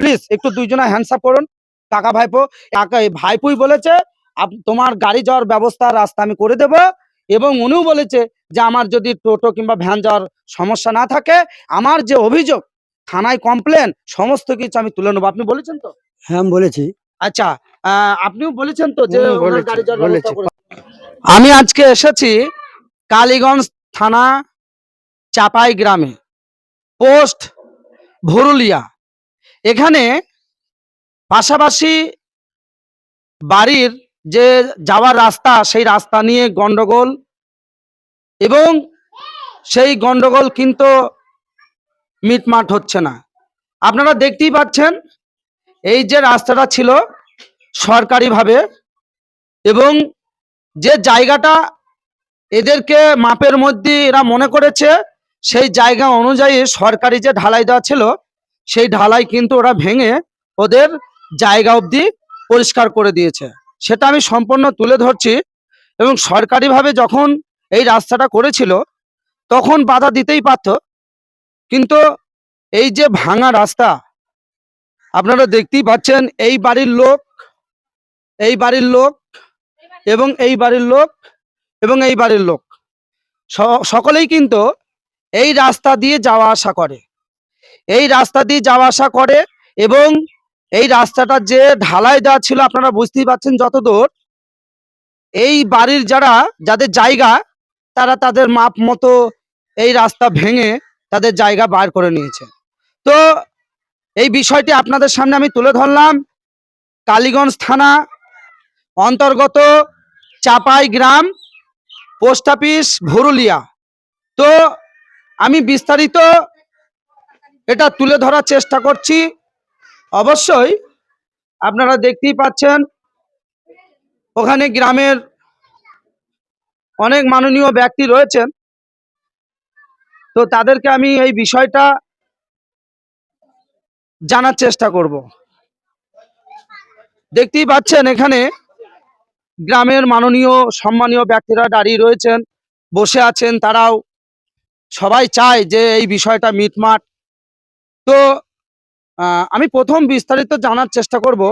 Please একটু দুইজনা হ্যান্ডসাপ করুন। কাকা ভাইপো কাকা ভাইপুই বলেছে তোমার গাড়ি যাওয়ার ব্যবস্থা রাস্তা আমি করে দেব। এবং উনিও বলেছে যে আমার যদি টোটো কিংবা ভ্যান যাওয়ার সমস্যা না থাকে আমার যে অভিযোগ থানায় কমপ্লেন সমস্ত কিছু আমি তুলে নেব। আপনি বলেছেন তো? হ্যাঁ বলেছি। আচ্ছা আহ, আপনিও বলেছেন তো যে গাড়ি যাওয়ার ব্যবস্থা আমি আজকে এসেছি কালীগঞ্জ থানা চাপাই গ্রামে পোস্ট ভরুলিয়া। এখানে পাশাপাশি বাড়ির যে যাওয়ার রাস্তা, সেই রাস্তা নিয়ে গন্ডগোল এবং সেই গন্ডগোল কিন্তু মিটমাট হচ্ছে না। আপনারা দেখতেই পাচ্ছেন, এই যে রাস্তাটা ছিল সরকারিভাবে এবং যে জায়গাটা এদেরকে মাপের মধ্যে এরা মনে করেছে, সেই জায়গা অনুযায়ী সরকারি যে ঢালাই দেওয়া ছিল সেই ঢালাই কিন্তু ওরা ভেঙে ওদের জায়গা অবধি পরিষ্কার করে দিয়েছে। সেটা আমি সম্পূর্ণ তুলে ধরছি এবং সরকারিভাবে যখন এই রাস্তাটা করেছিল, তখন বাধা দিতেই পারত। কিন্তু এই যে ভাঙা রাস্তা, আপনারা দেখতেই পাচ্ছেন এই বাড়ির লোক, এই বাড়ির লোক এবং এই বাড়ির লোক এবং এই বাড়ির লোক। সকলেই কিন্তু এই রাস্তা দিয়ে যাওয়া আসা করে। এই রাস্তা দিয়ে যাওয়া আসা করে এবং এই রাস্তাটা যে ঢালাই দেওয়া ছিল, আপনারা বুঝতেই পারছেন যতদূর। এই বাড়ির যারা, যাদের জায়গা, তারা তাদের মাপ মতো এই রাস্তা ভেঙে তাদের জায়গা বার করে নিয়েছে। তো এই বিষয়টি আপনাদের সামনে আমি তুলে ধরলাম। কালীগঞ্জ থানা অন্তর্গত চাপাই গ্রাম, পোস্ট অফিস ভরুলিয়া। তো আমি বিস্তারিত এটা তুলে ধরার চেষ্টা করছি। অবশ্যই আপনারা দেখতেই পাচ্ছেন, ওখানে গ্রামের অনেক মাননীয় ব্যক্তি রয়েছেন। তো তাদেরকে আমি এই বিষয়টা জানার চেষ্টা করব। দেখতেই পাচ্ছেন, এখানে গ্রামের মাননীয়, সম্মানীয় ব্যক্তিরা দাঁড়িয়ে রয়েছেন, বসে আছেন, তারাও সবাই চায় যে এই বিষয়টা মিটমাট তো আহ, আমি প্রথম বিস্তারিত জানার চেষ্টা করব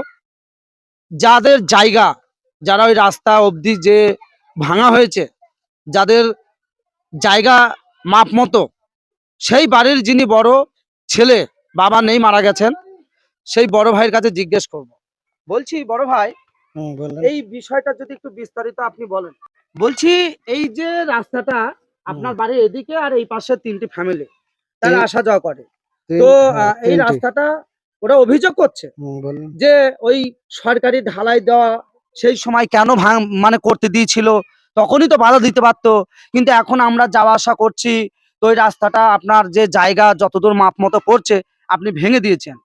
যাদের জায়গা যারা ওই রাস্তা অবধি যে ভাঙা হয়েছে যাদের জায়গা মাপ মতো সেই বাড়ির যিনি বড় ছেলে বাবা নেই মারা গেছেন সেই বড় ভাইয়ের কাছে জিজ্ঞেস করব। বলছি বড় ভাই এই বিষয়টা যদি একটু বিস্তারিত আপনি বলেন। বলছি এই যে রাস্তাটা আপনার বাড়ির এদিকে আর এই পাশে তিনটি ফ্যামিলি তারা আসা যাওয়া করে। তো হ্যাঁ, এই রাস্তাটা ওরা অভিযোগ করছে যে ওই সরকারি ঢালাই দেওয়া সেই সময় কেন ভাঙ মানে করতে দিয়েছিল? তখনই তো বাধা দিতে পারতো। কিন্তু এখন আমরা যাওয়া আসা করছি তো ওই রাস্তাটা আপনার যে জায়গা যতদূর মাপ মতো পড়ছে আপনি ভেঙে দিয়েছেন।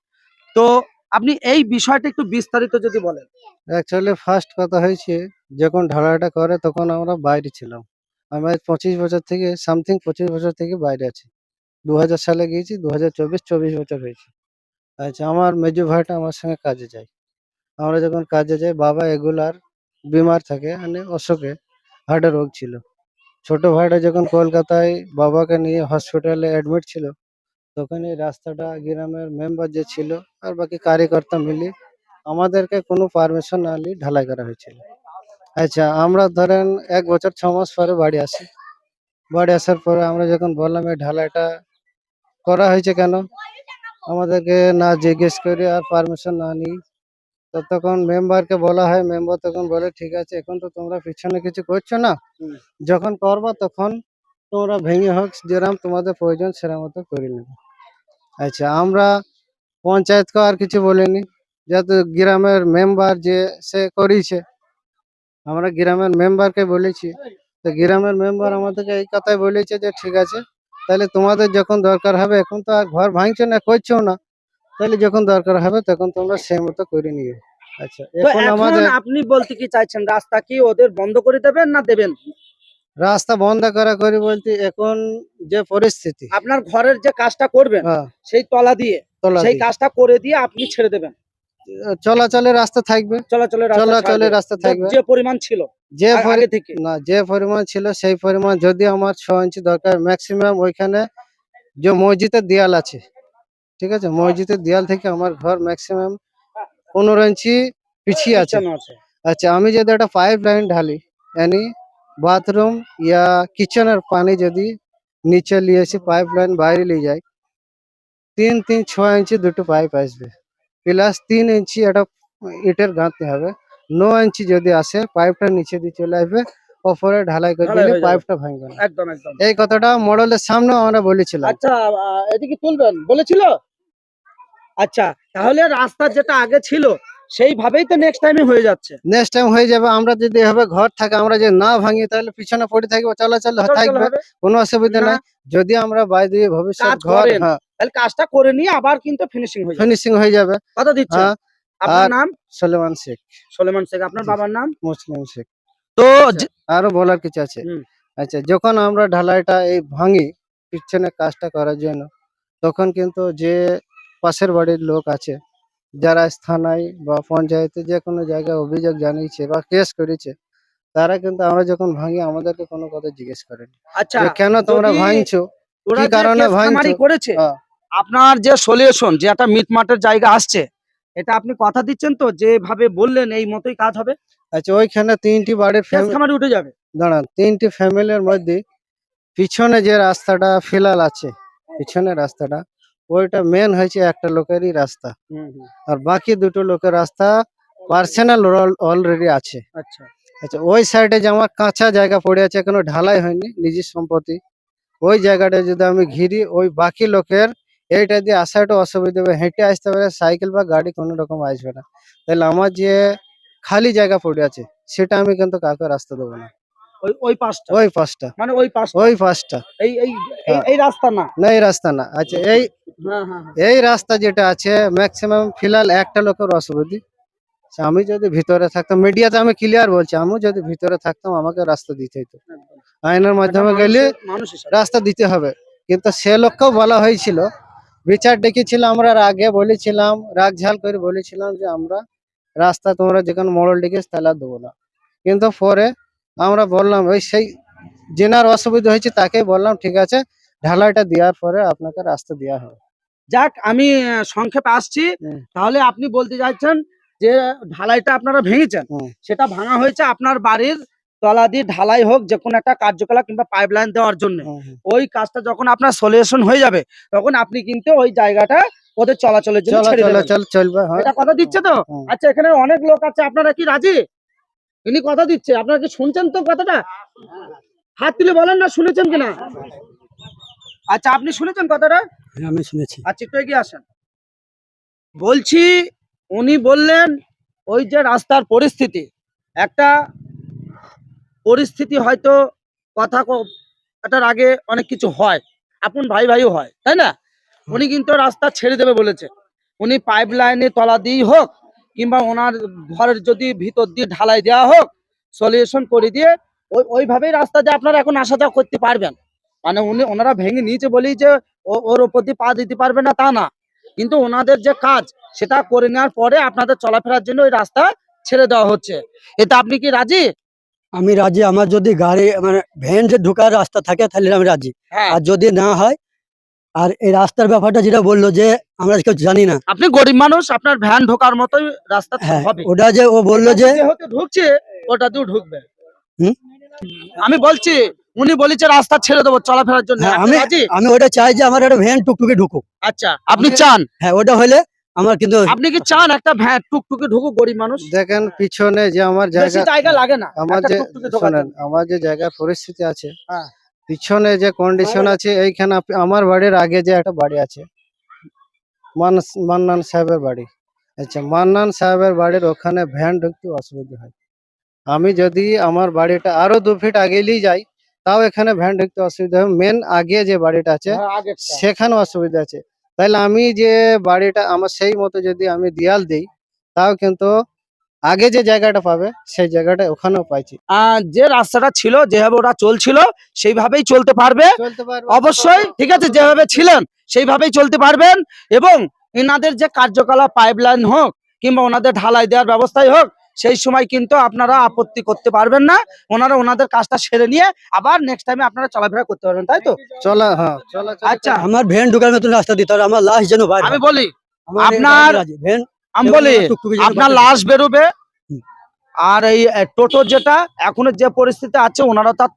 তো আপনি এই বিষয়টা একটু বিস্তারিত যদি বলেন। অ্যাকচুয়ালি ফার্স্ট কথা হয়েছে যখন ঢালাইটা করে তখন আমরা বাইরে ছিলাম। আমি পঁচিশ বছর থেকে সামথিং পঁচিশ বছর থেকে বাইরে আছি। দু হাজার সালে গিয়েছি দু হাজার চব্বিশ চব্বিশ বছর হয়েছে। আচ্ছা আমার মেজো ভাইটা আমার সঙ্গে কাজে যায়। আমরা যখন কাজে যাই, বাবা এগুলার বিমার থাকে মানে অসুখে হার্টের রোগ ছিল। ছোট ভাইটা যখন কলকাতায় বাবাকে নিয়ে হসপিটালে অ্যাডমিট ছিল, তখন এই রাস্তাটা, গ্রামের মেম্বার যে ছিল আর বাকি কার্যকর্তা মিলে আমাদেরকে কোনো পারমিশন না নিয়ে ঢালাই করা হয়েছিল। আচ্ছা আমরা ধরেন এক বছর, ছ মাস পরে বাড়ি আসি। বাড়ি আসার পরে আমরা যখন বললাম, এই ঢালাইটা করা হয়েছে কেন? আমাদেরকে না জিজ্ঞেস করে আর পারমিশন না নিই। তো তখন মেম্বারকে বলা হয় মেম্বার তখন বলে ঠিক আছে এখন তো তোমরা পিছনে কিছু করছ না। যখন করবা তখন তোমরা ভেঙে হোক যেরাম তোমাদের প্রয়োজন সেরাম মতো করে নেবে। আচ্ছা আমরা পঞ্চায়েতকে আর কিছু বলিনি। যেহেতু গ্রামের মেম্বার যে সে করেছে আমরা গ্রামের মেম্বারকে বলেছি। তো গ্রামের মেম্বার আমাদেরকে এই কথাই বলেছে যে ঠিক আছে তাহলে তোমাদের যখন দরকার হবে এখন তো আর ঘর ভাঙছো না করছ না তাহলে যখন দরকার হবে তখন তোমরা সেই মতো করে নিও। আচ্ছা এখন এখন আমাদের আপনি বলতে কি চাইছেন রাস্তা কি ওদের বন্ধ করে দেবেন না দেবেন? রাস্তা বন্ধ করা করি বলতে এখন যে পরিস্থিতি। আপনার ঘরের যে কাজটা করবেন হ্যাঁ, সেই তলা দিয়ে সেই কাজটা করে দিয়ে আপনি ছেড়ে দেবেন। চলাচলের রাস্তা থাকবে। চলাচলের চলাচলের রাস্তা থাকবে। যে পরিমাণ ছিল। যে থেকে? না যে পরিমাণ ছিল সেই পরিমাণ যদি আমার ছ ইঞ্চি দরকার ম্যাক্সিমাম ওইখানে যে মসজিদের দেয়াল আছে ঠিক আছে? মসজিদের দেয়াল থেকে আমার ঘর ম্যাক্সিমাম পনেরো ইঞ্চি পিছিয়ে আছে। আচ্ছা আমি যদি একটা পাইপ লাইন ঢালি यानी বাথরুম ইয়া কিচেনের পানি যদি নিচে নিয়ে এসে পাইপ লাইন বাইরে নিয়ে যাই তিন তিন ছ ইঞ্চি দুটো পাইপ আসবে। প্লাস তিন ইঞ্চি একটা ইটের গাঁথতে হবে। ন ইঞ্চি যদি আসে পাইপটা নিচে দিয়ে চলে আসবে ওপরে ঢালাই করে দিলে পাইপটা ভাঙবে না একদম একদম। এই কথাটা মডেলের সামনে আমরা বলেছিলাম। আচ্ছা এদিকে তুলবেন বলেছিল? আচ্ছা তাহলে রাস্তা যেটা আগে ছিল সেইভাবেই তো নেক্সট টাইমে হয়ে যাচ্ছে। নেক্সট টাইম হয়ে যাবে আমরা যদি এভাবে ঘর থাকে আমরা যদি না ভাঙি তাহলে পিছনে পড়ে থাকব চলাচল থাকবে কোনো অসুবিধা। নাই। যদি আমরা বাইরে দিয়ে ভবিষ্যৎ ঘর হ্যাঁ। তাহলে কাজটা করে নিয়ে আবার কিন্তু ফিনিশিং হয়ে যাবে। ফিনিশিং হয়ে যাবে। কথা দিচ্ছেন? হ্যাঁ। আপনার নাম? সলেমান শেখ। সোলেমান শেখ আপনার বাবার নাম? মুসলিম শেখ। তো আচ্ছা, আরও বলার কিছু আছে? আচ্ছা যখন আমরা ঢালাইটা এই ভাঙি পিছনে কাজটা করার জন্য তখন কিন্তু যে পাশের বাড়ির লোক আছে যারা স্থানায় বা পঞ্চায়েতে যে কোনো জায়গায় অভিযোগ জানিয়েছে বা কেস করেছে তারা কিন্তু আমরা যখন ভাঙি আমাদেরকে কোনো কথা জিজ্ঞেস করেনি। আচ্ছা কেন তোমরা ভাঙছো? কি কারণে ভাঙছো? করেছে হ্যাঁ। আপনার যে সলিউশন যে একটা মিটমাটের জায়গা আসছে এটা আপনি কথা দিচ্ছেন তো যেভাবে বললেন এই মতোই কাজ হবে? আচ্ছা ওইখানে তিনটি বাড়ির খামারি উঠে যাবে? দাঁড়ান তিনটি ফ্যামিলির মধ্যে পিছনে যে রাস্তাটা ফিলাল আছে পিছনে রাস্তাটা ওইটা মেন হয়েছে একটা লোকেরই রাস্তা। আর বাকি দুটো লোকের রাস্তা পার্সোনাল অলরেডি আছে। আচ্ছা। আচ্ছা ওই সাইডে যে আমার কাঁচা জায়গা পড়ে আছে এখনও ঢালাই হয়নি নিজের সম্পত্তি। ওই জায়গাটা যদি আমি ঘিরি ওই বাকি লোকের এইটা দিয়ে আসাটা অসুবিধা হবে। হেঁটে আসতে পারে সাইকেল বা গাড়ি কোনো রকম আসবে না। তাহলে আমার যে খালি জায়গা পড়ে আছে সেটা আমি কিন্তু কাউকে রাস্তা দেবো না। ওই ওই পাশটা? ওই পাশটা। মানে ওই পাশটা? ওই পাশটা। এই এই এই- হ্যাঁ। রাস্তা না? না এই রাস্তা না। আচ্ছা এই হ্যাঁ হ্যাঁ। এই রাস্তা যেটা আছে ম্যাক্সিমাম ফিলহাল একটা লোকের অসুবিধা। আমি যদি ভিতরে থাকতাম মিডিয়াতে আমি ক্লিয়ার বলছি আমি যদি ভিতরে থাকতাম আমাকে রাস্তা দিতে হতো একদম। আইনের মাধ্যমে গেলে। রাস্তা দিতে হবে। কিন্তু সে লোককেও বলা হয়েছিল বিচার ডেকেছিল আমরা আগে বলেছিলাম রাগ ঝাল করে বলেছিলাম যে আমরা রাস্তা তোমরা যেখানে মোড়ল ডেকেছ তাহলে দেবো না। কিন্তু পরে আমরা বললাম ওই সেই জেনার অসুবিধা হয়েছে তাকে বললাম ঠিক আছে ঢালাইটা দেওয়ার পরে আপনাকে রাস্তা দেওয়া হবে। যাক আমি সংক্ষেপে আসছি। তাহলে আপনি বলতে চাইছেন যে ঢালাইটা আপনারা ভেঙেছেন? সেটা ভাঙা হয়েছে আপনার বাড়ির তলা দিয়ে ঢালাই হোক যে কোনো একটা কার্যকলাপ কিংবা পাইপ লাইন দেওয়ার জন্য। ওই কাজটা যখন আপনার সলিউশন হয়ে যাবে তখন আপনি কিন্তু ওই জায়গাটা ওদের চলাচলের জন্য ছেড়ে দেবেন। চলবে হ্যাঁ। এটা কথা দিচ্ছে তো? আচ্ছা এখানে অনেক লোক আছে আপনারা কি রাজি? ইনি কথা দিচ্ছে আপনারা কি শুনছেন তো কথাটা? হাত তুলে বলেন না শুনেছেন কিনা? আচ্ছা আপনি শুনেছেন কথাটা? হ্যাঁ, আমি শুনেছি। আচ্ছা একটু এগিয়ে আসেন। বলছি উনি বললেন ওই যে রাস্তার পরিস্থিতি একটা পরিস্থিতি হয়তো কথা ক- আগে অনেক কিছু হয়। আপন ভাই ভাইও হয় তাই না? উনি কিন্তু রাস্তা ছেড়ে দেবে বলেছে। উনি পাইপ লাইনে তলা দিয়েই হোক কিংবা ওনার ঘরের যদি ভিতর দিয়ে ঢালাই দেওয়া হোক সলিউশন করে দিয়ে ওই ওইভাবেই রাস্তা দিয়ে আপনারা এখন আসা যাওয়া করতে পারবেন। মানে উনি ওনারা ভেঙে নিয়েছে বলেই যে ওর ওপর দিয়ে পা দিতে পারবে না তা না। কিন্তু ওনাদের যে কাজ সেটা করে নেওয়ার পরে আপনাদের চলাফেরার জন্য ওই রাস্তা ছেড়ে দেওয়া হচ্ছে। এটা আপনি কি রাজি? আমি রাজি আমার যদি গাড়ি মানে ভ্যান যে ঢোকার রাস্তা থাকে তাহলে আমি রাজি। হ্যাঁ। আর যদি না হয় আর এই রাস্তার ব্যাপারটা যেটা বলল যে আমরা কেউ জানি না। আপনি গরিব মানুষ আপনার ভ্যান ঢোকার মতোই রাস্তা হ্যাঁ ওটা যে ও বলল যে ঢুকছে ওটা দিয়ে ঢুকবে। হুম? আমি বলছি উনি বলেছে রাস্তা ছেড়ে দেবো চলাফেরার জন্য। হ্যাঁ, আমি আমি ওটা চাই যে আমার একটা ভ্যান টুকটুকে ঢুকুক। আচ্ছা আপনি চান? হ্যাঁ ওটা হলে আমার কিন্তু আপনি কি চান একটা ভ্যান টুকটুকে ঢুকুক গরিব মানুষ? দেখেন পিছনে যে আমার জায়গা জায়গা লাগে না আমার যে শোনেন আমার যে জায়গায় পরিস্থিতি আছে হ্যাঁ। পিছনে যে কন্ডিশন আছে এইখানে আমার বাড়ির আগে যে একটা বাড়ি আছে মানস- মান্নান সাহেবের বাড়ি। আচ্ছা মান্নান সাহেবের বাড়ির ওখানে ভ্যান ঢুকতে অসুবিধা হয়। আমি যদি আমার বাড়িটা আরও দু ফিট আগেলেই যাই তাও এখানে ভ্যান ঢুকতে অসুবিধা হয়। মেন আগে যে বাড়িটা আছে হ্যাঁ, সেখানে অসুবিধা আছে। তাহলে আমি যে বাড়িটা আমার সেই মতো যদি আমি দেয়াল দিই তাও কিন্তু আগে যে জায়গাটা পাবে সেই জায়গাটা ওখানেও পাইছি। যে রাস্তাটা ছিল যেভাবে ওরা চলছিল সেইভাবেই চলতে পারবে। চলতে পারবে। অবশ্যই ঠিক আছে যেভাবে ছিলেন সেইভাবেই চলতে পারবেন। এবং এনাদের যে কার্যকলাপ পাইপলাইন হোক কিংবা ওনাদের ঢালাই দেওয়ার ব্যবস্থাই হোক সেই সময় কিন্তু আপনারা আপত্তি করতে পারবেন না। ওনারা ওনাদের কাজটা সেরে নিয়ে আবার নেক্সট টাইমে আপনারা চলাফেরা করতে পারবেন তাই তো? চলা হ্যাঁ আচ্ছা। আমার ভ্যান ঢুকার মতন রাস্তা দিতে হবে আমার লাশ যেন বাইরে আমি বলি আপনার- ভ্যান আমি বলি আপনার লাশ বেরোবে। আর এই টোটো যেটা এখন যে পরিস্থিতি আছে ওনারা তার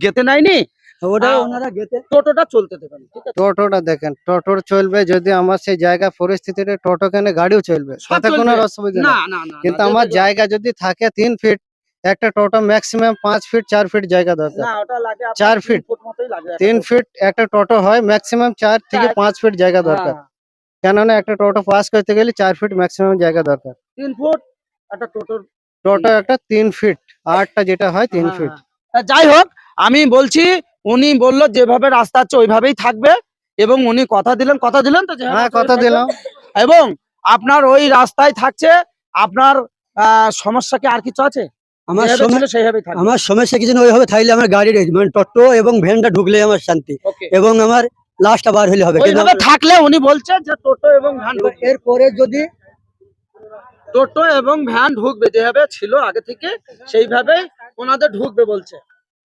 গেতে নেয়নি। ওটা আহ, ওনারা গেতে টোটোটা চলতে দেবেন ঠিক আছে? টোটোটা দেখেন টোটোর চলবে যদি আমার সেই জায়গা পরিস্থিতিতে টোটো কেন গাড়িও চলবে তাতে কোনো অসুবিধা না না না কিন্তু আমার জায়গা যদি থাকে তিন ফিট একটা টোটো ম্যাক্সিমাম পাঁচ ফিট চার ফিট জায়গা দরকার। চার ফিট। তিন ফিট একটা টোটো হয় ম্যাক্সিমাম চার থেকে পাঁচ ফিট জায়গা দরকার। হ্যাঁ, কেননা একটা টোটো পাস করতে গেলে চার ফিট ম্যাক্সিমাম জায়গা দরকার। তিন ফুট একটা টোটোর টোটো একটা তিন ফিট আটটা যেটা হয় তিন হ্যাঁ, ফিট। হ্যাঁ। যাই হোক আমি বলছি উনি বলল যেভাবে রাস্তা আছে ওইভাবেই থাকবে। এবং উনি কথা দিলেন কথা দিলেন তো হ্যাঁ কথা দিলাম। এবং আপনার ওই রাস্তায় থাকছে আপনার সমস্যা কি আর কিছু আছে? আমার আমার সমস্যা কিছু ওইভাবে থাকলে আমার গাড়ির মানে টোটো এবং ভ্যানটা ঢুকলে আমার শান্তি। এবং আমার লাশটা বার হলে হবে। ওইভাবে থাকলে উনি বলছে যে টোটো এবং ভ্যান এরপরে যদি টোটো এবং ভ্যান ঢুকবে যেভাবে ছিল আগে থেকে সেইভাবে ওনাদের ঢুকবে বলছে।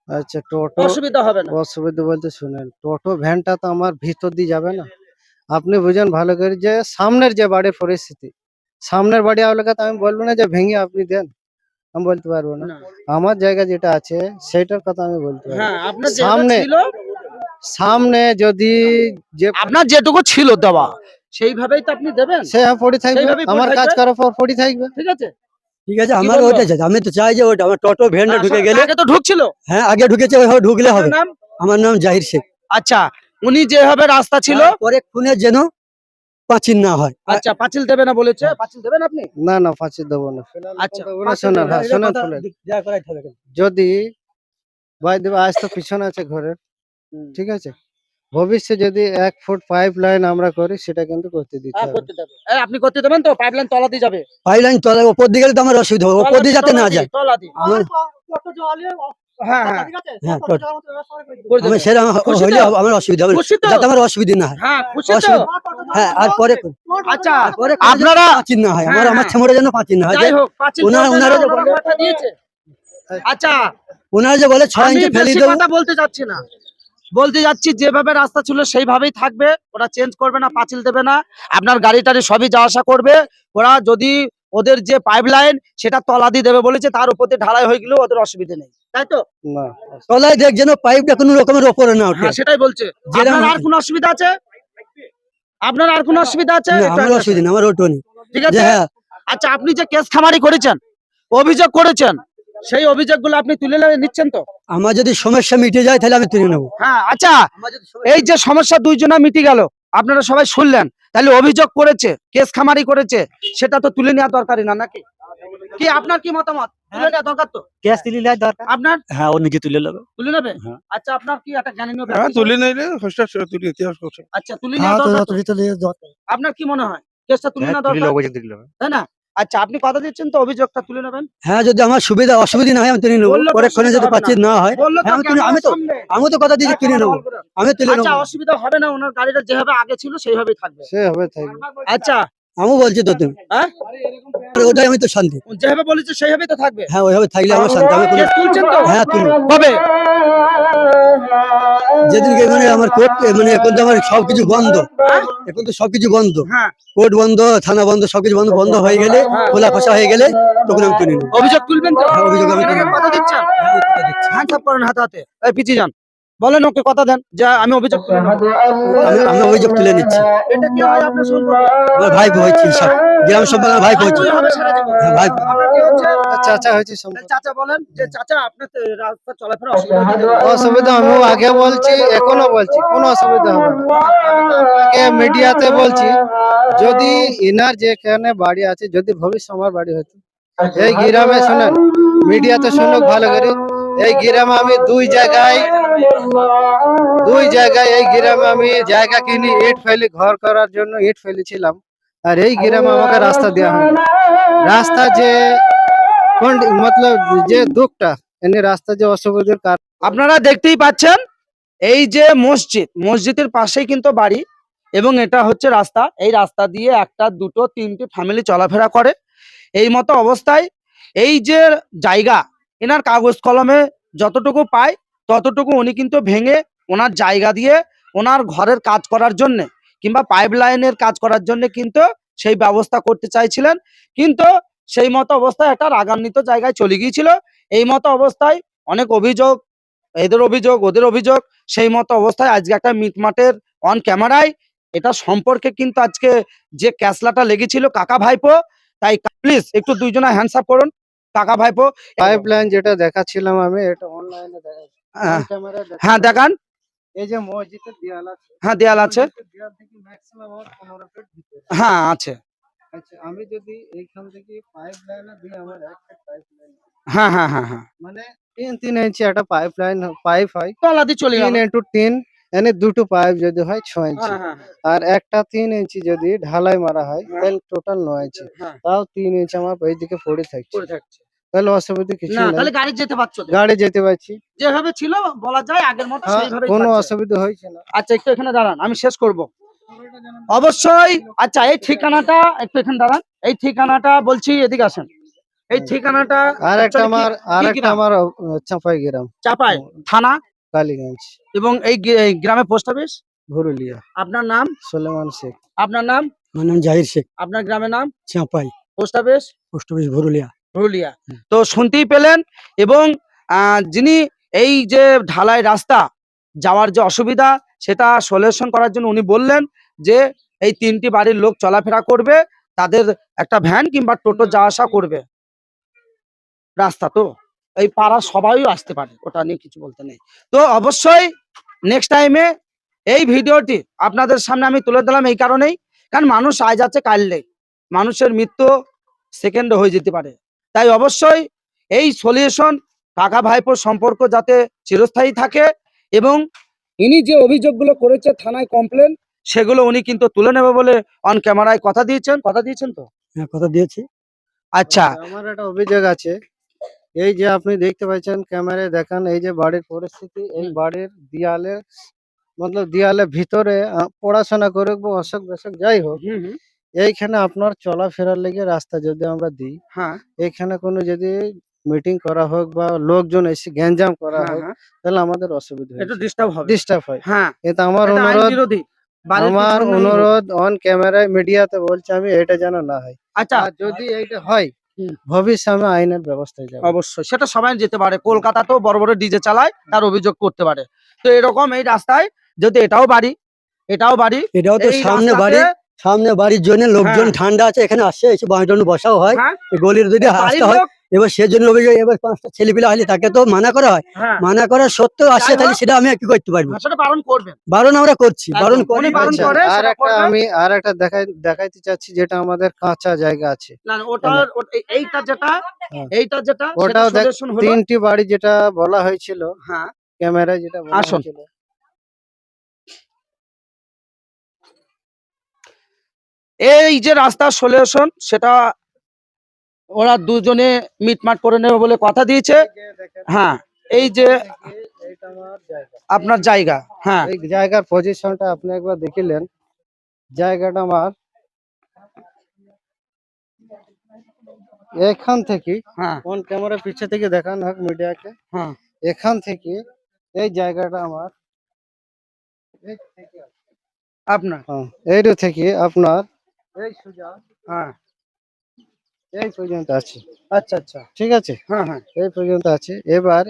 আচ্ছা টোটো অসুবিধা হবে না। অসুবিধা বলতে শুনেন টোটো ভ্যানটা তো আমার ভিতর দিয়ে যাবে না। আপনি বুঝেন ভালো করে যে সামনের যে বাড়ির পরিস্থিতি সামনের বাড়ি আওলাকে তো আমি বলব না যে ভেঙে আপনি দেন আমি বলতে পারব না। আমার জায়গা যেটা আছে সেটার কথা আমি বলতে পারব। হ্যাঁ আপনার সামনে সামনে যদি যে আপনার যেটুকু ছিল দেওয়া সেইভাবেই তো আপনি দেবেন। সে হ্যাঁ পড়ে থাকবে আমার কাজ করার পর পড়ে থাকবে। ঠিক আছে। ঠিক আছে? আমার? ওইটা চাই। আমি তো চাই যে ওটা আমার টোটো ভ্যানটা ঢুকে গেলে আগে তো ঢুকছিল। হ্যাঁ আগে ঢুকেছে ওইভাবে ঢুকলে হবে। নাম? আমার নাম জাহির শেখ। আচ্ছা উনি যেভাবে রাস্তা ছিল পরে খুনের যেন পাঁচিল না হয়। আচ্ছা পাঁচিল দেবে না বলেছে? পাঁচিল দেবেন আপনি? না না পাঁচিল দেবো না। আচ্ছা শোনেন হ্যাঁ শোনেন যা করাইতে যদি ভাই দেবে আজ তো পিছনে আছে ঘরের। ঠিক আছে? ভবিষ্যতে যদি এক ফুট পাইপ লাইন আমরা করি সেটা কিন্তু করতে দিতে হ্যাঁ, হবে। করতে দেবে। এই, আপনি করতে দেবেন তো? পাইপলাইন তলা দিয়ে যাবে। পাইপলাইন তলা উপর দিয়ে গেলে তো আমার অসুবিধা হবে। উপর দিয়ে যাতে না যায়। তলা দিয়ে আমার হ্যাঁ হ্যাঁ। হ্যাঁ টোটো করে। দেবে। আমার সেটা আমার খুশি হইলে হবে, আমার অসুবিধা হবে। খুশি তো? যাতে আমার অসুবিধা না হয়। হ্যাঁ খুশি তো? অসুবিধা- হ্যাঁ আর পরে আচ্ছা পরে আপনারা পাচিন না হয়। আমার হ্যাঁ, আমার হ্যাঁ। ছেমরে যেন না হয়। যাই যে হোক পাঁচিল ওনারা- করবে ওনারা যে ওনারা কথা দিয়েছে। আচ্ছা। ওনারা যে বলে ছয় আমি ইঞ্চি ফেলে বেশি দেবো। কথা বলতে যাচ্ছি না। বলতে যাচ্ছি যেভাবে রাস্তা ছিল সেইভাবেই থাকবে। ওরা চেঞ্জ করবে না পাঁচিল দেবে না। আপনার গাড়ি টাড়ি সবই যাওয়া আসা করবে। ওরা যদি ওদের যে পাইপ লাইন সেটা তলা দিয়ে দেবে বলেছে তার উপর দিয়ে ঢালাই হয়ে গেলেও ওদের অসুবিধা নেই। তাই তো? তলায় দেখ যেন পাইপটা কোনো রকমের ওপরে না ওঠে। হ্যাঁ সেটাই বলছে। আর কোনো অসুবিধা আছে? আপনার আর কোনো অসুবিধা আছে? আমার অসুবিধা আমার ঠিক আছে? হ্যাঁ। আচ্ছা আপনি যে কেস খামারি করেছেন অভিযোগ করেছেন সেই অভিযোগগুলো আপনি তুলে নিচ্ছেন তো? আমার যদি সমস্যা মিটে যায় তাহলে আমি তুলে নেব। হ্যাঁ আচ্ছা এই যে সমস্যা দুইজনা মিটে গেল আপনারা সবাই শুনলেন তাহলে অভিযোগ করেছে কেস খামারি করেছে সেটা তো তুলে নেওয়া দরকারি না নাকি? কি আপনার কি মতামত? তুলে নেওয়া দরকার তো? ক্যাশ তুলে নেওয়ার দরকার। আপনার? হ্যাঁ ও নিজে তুলে নেবে। তুলে নেবে? হ্যাঁ। আচ্ছা আপনার কি একটা জ্ঞানী হ্যাঁ তুলে নিলে হোস্টেল তুলে ইতিহাস করছে আচ্ছা তুলে নেওয়া দরকার তো? আপনার কি মনে হয়? কেসটা তুলে হ্যাঁ নেওয়া দরকার? তাই না? আচ্ছা আপনি কথা দিচ্ছেন তো অভিযোগটা তুলে নেবেন? হ্যাঁ যদি আমার সুবিধা অসুবিধা না হয় আমি তুলে নেব। পরেক্ষণে যদি পাচ্ছি না। হয় হ্যাঁ, আমি তো-। আমি তো কথা দিয়েছি কিনে নেব। আমি তুলে আচ্ছা নেব। অসুবিধা হবে না ওনার গাড়িটা যেভাবে আগে ছিল সেইভাবেই থাকবে। সেভাবে থাকবে আচ্ছা। আমি বলছি তো তুমি। হ্যাঁ? ওটাই আমি তো শান্তি। যেভাবে বলেছে সেইভাবেই তো থাকবে। হ্যাঁ ওইভাবে থাকলে আমার শান্তি। আমি হ্যাঁ তুলবো কবে? যেদিনকে মানে আমার কোর্ট মানে এখন তো আমার সবকিছু বন্ধ। এখন তো সবকিছু বন্ধ। হ্যাঁ। কোর্ট বন্ধ থানা বন্ধ সবকিছু বন্ধ বন্ধ হয়ে গেলে খোলা খসা হয়ে গেলে তখন আমি তুলে অভিযোগ তুলবেন হ্যাঁ, অভিযোগ আমি কথা দিচ্ছেন? করেন হাতে হাতে। পিছিয়ে যান। বলেন ওকে কথা দেন। যে আমি অভিযোগ আমি অভিযোগ তুলে নিচ্ছি। হয় ভাই হয়েছে গ্রাম সম্পর্কে ভাই হয়েছে ভাই হ্যাঁ, চাচা হয়েছে চাচা বলেন যে চাচা আপনার রাস্তা চলাফেরা অসুবিধা হচ্ছে অসুবিধা আমি আগে বলছি এখনও বলছি কোনো অসুবিধা হবে না। আগে মিডিয়াতে বলছি যদি ইনার যেখানে বাড়ি আছে যদি ভবিষ্য আমার বাড়ি হতো এই গ্রামে শুনেন মিডিয়াতে শুনুক ভালো করে এই গ্রামে আমি দুই জায়গায় দুই জায়গায় এই গ্রামে আমি জায়গা কিনি ইট ফেলি ঘর করার জন্য ইট ফেলেছিলাম আর এই গ্রামে আমাকে রাস্তা দেওয়া হয় রাস্তা যে মতলব যে দুঃখটা, এনে রাস্তা যে অসুবিধার কারণ। আপনারা দেখতেই পাচ্ছেন, এই যে মসজিদ, মসজিদের পাশেই কিন্তু বাড়ি এবং এটা হচ্ছে রাস্তা। এই রাস্তা দিয়ে একটা, দুটো, তিনটে ফ্যামিলি চলাফেরা করে। এই মতো অবস্থায় এই যে জায়গা, এনার কাগজ কলমে যতটুকু পায়, ততটুকু উনি কিন্তু ভেঙে ওনার জায়গা দিয়ে ওনার ঘরের কাজ করার জন্য কিংবা পাইপ লাইনের কাজ করার জন্য কিন্তু সেই ব্যবস্থা করতে চাইছিলেন। কিন্তু সেই মতো অবস্থায় একটা রাগান্বিত জায়গায় চলে গিয়েছিল। এই মতো অবস্থায় অনেক অভিযোগ এদের অভিযোগ ওদের অভিযোগ সেই মতো অবস্থায় আজকে একটা মিটমাটের অন ক্যামেরায় এটা সম্পর্কে কিন্তু আজকে যে ক্যাসলাটা লেগেছিল কাকা ভাইপো তাই প্লিজ একটু দুইজনা হ্যান্ডস আপ করুন। কাকা ভাইপো। পাইপ লাইন যেটা দেখাচ্ছিলাম আমি এটা অনলাইনে দেখাচ্ছি। হ্যাঁ, হ্যাঁ দেখান। এই যে মসজিদের দেয়াল আছে। হ্যাঁ দেয়াল আছে। দেয়াল থেকে ম্যাক্সিমাম আমার পনেরো ফিট ভিতরে। হ্যাঁ আছে। আচ্ছা আমি যদি এইখান থেকে পাইপ লাইনে দিই আমার একটা পাইপ লাইন হ্যাঁ হ্যাঁ হ্যাঁ হ্যাঁ। মানে তিন তিন ইঞ্চি একটা পাইপ লাইন পাইপ হয় তলাদি চলে তিন ইন্টু তিন এনে দুটো পাইপ যদি হয় ছ ইঞ্চি হ্যাঁ, হ্যাঁ, আর একটা তিন ইঞ্চি যদি ঢালাই মারা হয় হ্যাঁ। তাহলে টোটাল নয় ইঞ্চি হ্যাঁ। তাও তিন ইঞ্চি আমার পড়ে থাকছে। পড়ে থাকছে। তাহলে অসুবিধা কিছু না তাহলে গাড়ি যেতে পারছ গাড়ি যেতে পারছি। যেভাবে ছিল বলা যায় আগের মতো হ্যাঁ, সেইভাবেই কোনো অসুবিধা হয়েছে না। আচ্ছা একটু এখানে দাঁড়ান আমি শেষ করব। অবশ্যই। আচ্ছা এই ঠিকানাটা একটু এখানে দাঁড়ান। এই ঠিকানাটা বলছি এদিকে আসেন। এই ঠিকানাটা আর একটা আমার আর একটা আমার চাঁপাই গ্রাম। চাপাই থানা। কালীগঞ্জ। এবং এই গ্রামে পোস্ট অফিস? ভুরুলিয়া। আপনার নাম? সুলেমান শেখ। আপনার নাম? আমার নাম জাহির শেখ। আপনার গ্রামের নাম? Chanpai. Post office? Post office Bhurulia. Bhurulia. তো শুনতেই পেলেন এবং আহ, যিনি এই যে ঢালাই রাস্তা যাওয়ার যে অসুবিধা সেটা সলিউশন করার জন্য উনি বললেন যে এই তিনটি বাড়ির লোক চলাফেরা করবে, তাদের একটা ভ্যান কিংবা টোটো যাওয়া আসা করবে। রাস্তা তো, এই পাড়ার সবাইও আসতে পারে, ওটা নিয়ে কিছু বলতে নেই। তো অবশ্যই নেক্সট টাইমে এই ভিডিওটি আপনাদের সামনে আমি তুলে দিলাম এই কারণেই, কারণ মানুষ আজ আছে, কাল নেই। মানুষের মৃত্যু সেকেন্ডে হয়ে যেতে পারে। তাই অবশ্যই এই সলিউশন কাকা ভাইপোর সম্পর্ক যাতে চিরস্থায়ী থাকে এবং ইনি যে অভিযোগগুলো করেছে থানায় কমপ্লেন সেগুলো উনি কিন্তু তুলে নেবে বলে অন ক্যামেরায় কথা দিয়েছেন। কথা দিয়েছেন তো? হ্যাঁ কথা দিয়েছি। আচ্ছা। আমার একটা অভিযোগ আছে। এই যে আপনি দেখতে পাচ্ছেন ক্যামেরায় দেখান এই যে বাড়ির পরিস্থিতি এই বাড়ির দেয়ালে মতলব দেয়ালের ভিতরে পড়াশোনা করে বা অশোক বেশক যাই হোক এইখানে আপনার চলাফেরার লেগে রাস্তা যদি আমরা দিই হ্যাঁ। এখানে কোনো যদি মিটিং করা হোক বা লোকজন এসে গ্যাঞ্জাম করা হ্যাঁ, হোক হ্যাঁ, তাহলে আমাদের অসুবিধা একটু ডিস্টার্ব হবে। ডিস্টার্ব হয়। হ্যাঁ। এটা আমার অনুরোধ। আমার অনুরোধ অন ক্যামেরায় মিডিয়াতে বলছি আমি এটা যেন না হয়। আচ্ছা। যদি এইটা হয়। ভবিষ্যতে আমি আইনের ব্যবস্থায় যাব। অবশ্যই। সেটা সবাই যেতে পারে। কলকাতাতেও বড় বড় ডিজে চালায় তার অভিযোগ করতে পারে। তো এরকম এই রাস্তায় যদি এটাও বাড়ি এটাও বাড়ি এটাও তো সামনে বাড়ি সামনে বাড়ির জন্য লোকজন। ঠান্ডা আছে এখানে আসে এসে বাঁশজন বসাও হয়। গলির যদি আসতে হয়। এবার সেজন্য অভিযোগ এবার পাঁচটা ছেলে পিলা হলে তাকে তো মানা করা হয়। হ্যাঁ। মানা করার সত্ত্বেও আসছে হোক। তাহলে সেটা আমি কি করতে পারব? বারণ আমরা করছি বারণ করি আর একটা আমি আর একটা দেখাই দেখাইতে চাচ্ছি যেটা আমাদের কাঁচা জায়গা আছে। না না, ওটার ওটা- এই- এইটা যেটা হ্যাঁ। এইটা যেটা ওটাও তিনটি বাড়ি যেটা বলা হয়েছিল হ্যাঁ। ক্যামেরায় যেটা বলা। হয়েছিল। এই যে রাস্তার সলিউশন সেটা ওরা দুজনে মিটমাট করে নেবে বলে কথা দিয়েছে। হ্যাঁ এই যে আপনার জায়গা হ্যাঁ। এই জায়গার পজিশনটা আপনি একবার দেখিলেন। জায়গাটা আমার এখান থেকে হ্যাঁ। কোন ক্যামেরা পিছে থেকে দেখান হোক মিডিয়াকে। হ্যাঁ। এখান থেকে এই জায়গাটা আমার আপনার? হ্যাঁ এইটা থেকে আপনার এই সোজা হ্যাঁ। এই পর্যন্ত আছে আচ্ছা। আচ্ছা ঠিক আছে? হ্যাঁ হ্যাঁ। এই পর্যন্ত আছে। এবার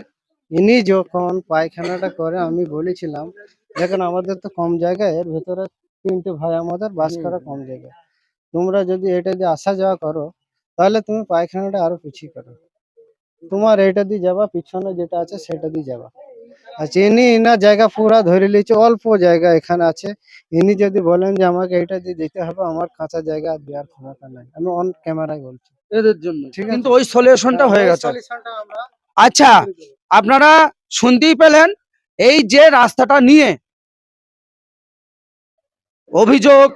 ইনি যখন পায়খানাটা করে আমি বলেছিলাম দেখেন আমাদের তো কম জায়গা এর ভেতরে তিনটে ভাই আমাদের বাস করা কম জায়গা তোমরা যদি এটা দিয়ে আসা যাওয়া করো তাহলে তুমি পায়খানাটা আরও পিছিয়ে করো। তোমার এটা দিয়ে যাবা পিছনে যেটা আছে সেটা দিয়ে যাবা। আচ্ছা ইনি ইনার জায়গা পুরা ধরে নিয়েছে অল্প জায়গা এখানে আছে। ইনি যদি বলেন যে আমাকে এটা দিয়ে দিতে হবে আমার কাঁচা জায়গা আর দেওয়ার ক্ষমতা নাই। আমি অন ক্যামেরায় বলছি। এদের জন্য। ঠিক কিন্তু ওই সলিউশনটা হয়ে গেছে। আচ্ছা আপনারা শুনতেই পেলেন এই যে রাস্তাটা নিয়ে অভিযোগ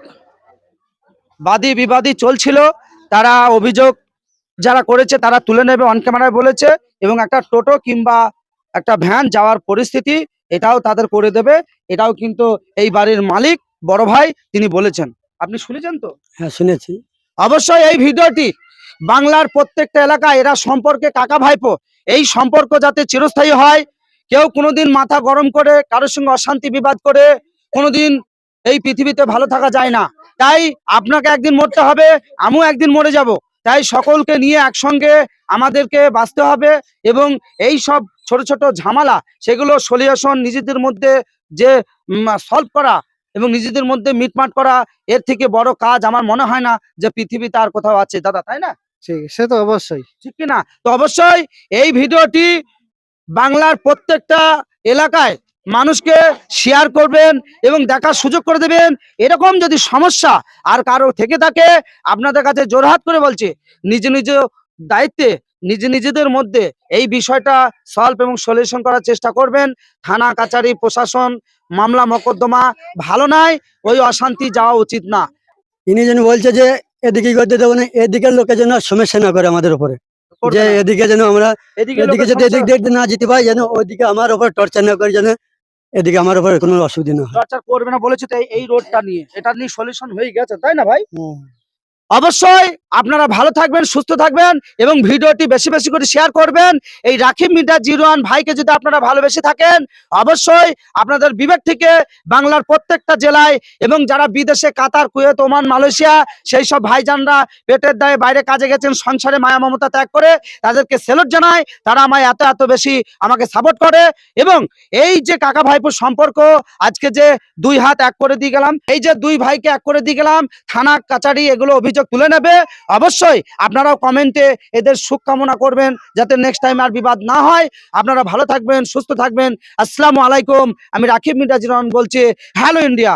বাদী বিবাদী চলছিল তারা অভিযোগ যারা করেছে তারা তুলে নেবে অন ক্যামেরায় বলেছে এবং একটা টোটো কিংবা একটা ভ্যান যাওয়ার পরিস্থিতি এটাও তাদের করে দেবে। এটাও কিন্তু এই বাড়ির মালিক বড় ভাই তিনি বলেছেন। আপনি শুনেছেন তো? হ্যাঁ শুনেছি। অবশ্যই এই ভিডিওটি বাংলার প্রত্যেকটা এলাকায় এরা সম্পর্কে কাকা ভাইপো এই সম্পর্ক যাতে চিরস্থায়ী হয় কেউ কোনোদিন মাথা গরম করে কারোর সঙ্গে অশান্তি বিবাদ করে কোনোদিন এই পৃথিবীতে ভালো থাকা যায় না। তাই আপনাকে একদিন মরতে হবে আমিও একদিন মরে যাব। তাই সকলকে নিয়ে একসঙ্গে আমাদেরকে বাঁচতে হবে এবং এই সব ছোট ছোট ঝামেলা সেগুলো সলিউশন নিজেদের মধ্যে যে সলভ করা এবং নিজেদের মধ্যে মিটমাট করা এর থেকে বড় কাজ আমার মনে হয় না যে পৃথিবীতে আর কোথাও আছে দাদা তাই না? ঠিক সে তো অবশ্যই। ঠিক কি না? তো অবশ্যই এই ভিডিওটি বাংলার প্রত্যেকটা এলাকায় মানুষকে শেয়ার করবেন এবং দেখার সুযোগ করে দেবেন। এরকম যদি সমস্যা আর কারও থেকে থাকে আপনাদের কাছে জোরহাত করে বলছে নিজ নিজ দায়িত্বে নিজে নিজেদের মধ্যে এই বিষয়টা সলভ এবং সলিউশন করার চেষ্টা করবেন। থানা কাচারি প্রশাসন মামলা মকদ্দমা ভালো নয় ওই অশান্তি যাওয়া উচিত না। ইনি যেন বলছে যে এদিকে করতে দেবো না এদিকের লোকে যেন সমস্যা না করে আমাদের উপরে। যে এদিকে যেন আমরা এদিকে এদিকে যদি এদিক দেখতে না যেতে পাই যেন ওইদিকে আমার উপর টর্চার না করে যেন এদিকে আমার উপরে কোনো অসুবিধা নেই চর্চা করবে না বলেছে তো এই- এই রোডটা নিয়ে। এটা নিয়ে সলিউশন হয়ে গেছে তাই না ভাই? হুম। অবশ্যই আপনারা ভালো থাকবেন, সুস্থ থাকবেন এবং ভিডিওটি বেশি বেশি করে শেয়ার করবেন। এই রাখিব মিডা জিরো ওয়ান ভাইকে যদি আপনারা ভালোবেসে থাকেন, অবশ্যই আপনাদের বিবেক থেকে বাংলার প্রত্যেকটা জেলায় এবং যারা বিদেশে কাতার, কুয়েত, ওমান, মালয়েশিয়া, সেই সব ভাইজানরা পেটের দায়ে বাইরে কাজে গেছেন, সংসারে মায়া মমতা ত্যাগ করে তাদেরকে সেলুট জানায় তারা আমায় এত এত বেশি আমাকে সাপোর্ট করে এবং এই যে কাকা ভাইপুর সম্পর্ক, আজকে যে দুই হাত এক করে দিয়ে গেলাম, এই যে দুই ভাইকে এক করে দিয়ে গেলাম, থানা, কাচারি, এগুলো অভিযোগ তুলে নেবে, অবশ্যই আপনারাও কমেন্টে এদের সুখ কামনা করবেন যাতে নেক্সট টাইম আর বিবাদ না হয়। আপনারা ভালো থাকবেন, সুস্থ থাকবেন। আসসালামু আলাইকুম। আমি রাকিব মিরাজ বলছি হ্যালো ইন্ডিয়া